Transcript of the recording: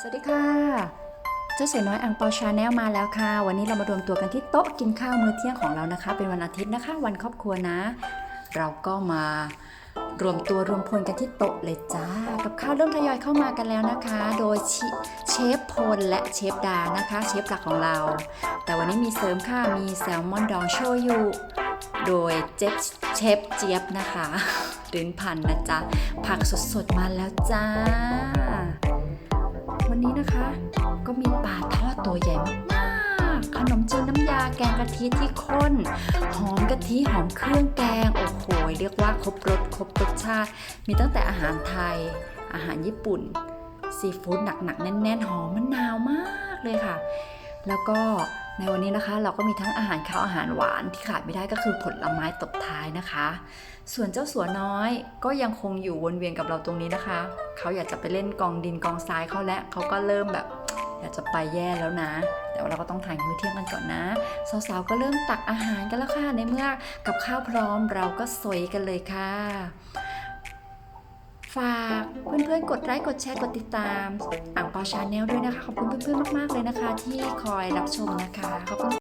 สวัสดีค่ะ เจ้าเสือน้อยอังเปาชาแนลมาแล้วค่ะ วันนี้เรามารวมตัวกันที่โต๊ะกินข้าวมื้อเที่ยงของเรานะคะ เป็นวันอาทิตย์นะคะ วันครอบครัวนะ เราก็มารวมตัวรวมพลกันที่โต๊ะเลยจ้า กับข้าวเริ่มทยอยเข้ามากันแล้วนะคะ โดยเชฟพลและเชฟดานะคะ เชฟหลักของเรา แต่วันนี้มีเสริมค่ะ มีแซลมอนดองโชยุโดยเจฟเชฟเจี๊ยบนะคะดินพันนะจ๊ะ ผักสดๆมาแล้วจ้า มีปลาทอดตัวใหญ่มากๆขนมจีนน้ำยาแกงกะทิที่ข้น หอมกะทิหอมเครื่องแกง โอ้โห เรียกว่าครบรสครบรสชาติ มีตั้งแต่อาหารไทย อาหารญี่ปุ่น ซีฟู้ดหนักๆ แน่นๆ หอมมะนาวมากเลยค่ะ แล้วก็ในวันนี้นะคะเราก็มีทั้งอาหารข้าวอาหารหวานที่ขาดไม่ได้ก็คือผลไม้ตบท้ายนะคะ ส่วนเจ้าสัวน้อยก็ยังคงอยู่วนเวียนกับเราตรงนี้นะคะ เขาอยากจะไปเล่นกองดินกองทรายเขาแล้วเขาก็เริ่มแบบ อยากจะไปแย่แล้วนะ แต่ว่าเราก็ต้องทานมื้อเที่ยงกันก่อนนะ สาวๆก็เริ่มตักอาหารกันแล้วค่ะ ในเมื่อกับข้าวพร้อมเราก็สวยกันเลยค่ะฝากเพื่อนๆ กดไลค์ กดแชร์ กดติดตามอ่างปาชาแนลด้วยนะคะ ขอบคุณเพื่อนๆ มากๆ เลยนะคะ ที่คอยรับชมนะคะ ขอบคุณ